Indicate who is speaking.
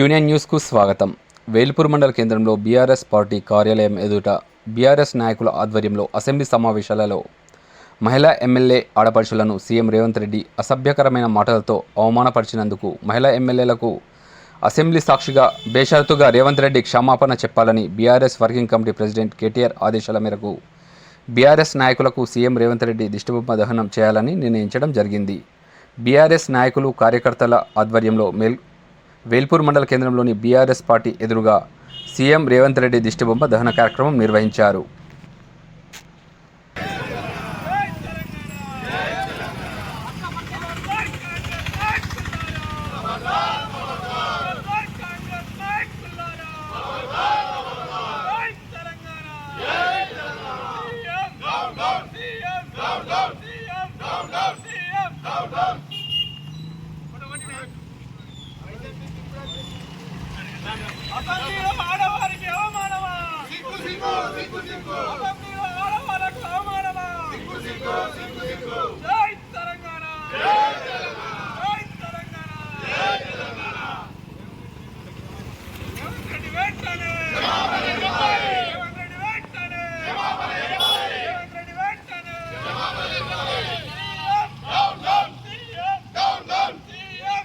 Speaker 1: క్యూనియన్ న్యూస్కు స్వాగతం. వేల్పూర్ మండల కేంద్రంలో బీఆర్ఎస్ పార్టీ కార్యాలయం ఎదుట బీఆర్ఎస్ నాయకుల ఆధ్వర్యంలో అసెంబ్లీ సమావేశాలలో మహిళా ఎమ్మెల్యే ఆడపడుచులను సీఎం రేవంత్ రెడ్డి అసభ్యకరమైన మాటలతో అవమానపరిచినందుకు మహిళా ఎమ్మెల్యేలకు అసెంబ్లీ సాక్షిగా బేషరతుగా రేవంత్ రెడ్డి క్షమాపణ చెప్పాలని BRS working committee president KTR ఆదేశాల మేరకు బీఆర్ఎస్ నాయకులకు సీఎం రేవంత్ రెడ్డి దిష్టిబొమ్మ దహనం చేయాలని నిర్ణయించడం జరిగింది. బీఆర్ఎస్ నాయకులు కార్యకర్తల ఆధ్వర్యంలో మేల్ వేల్పూర్ మండల కేంద్రంలోని బీఆర్ఎస్ పార్టీ ఎదురుగా సీఎం రేవంత్ రెడ్డి దిష్టిబొమ్మ దహన కార్యక్రమం నిర్వహించారు.
Speaker 2: అసెంబ్లీలో ఆడవారికి అవమానమా అసెంబ్లీలో ఆడవారికి అవమానమా జై తెలంగాణ జై తెలంగాణ రేవంత్ రెడ్డి వెంటనే రేవంత్ రెడ్డి వెంటనే రేవంత్ రెడ్డి వెంటనే సీఎం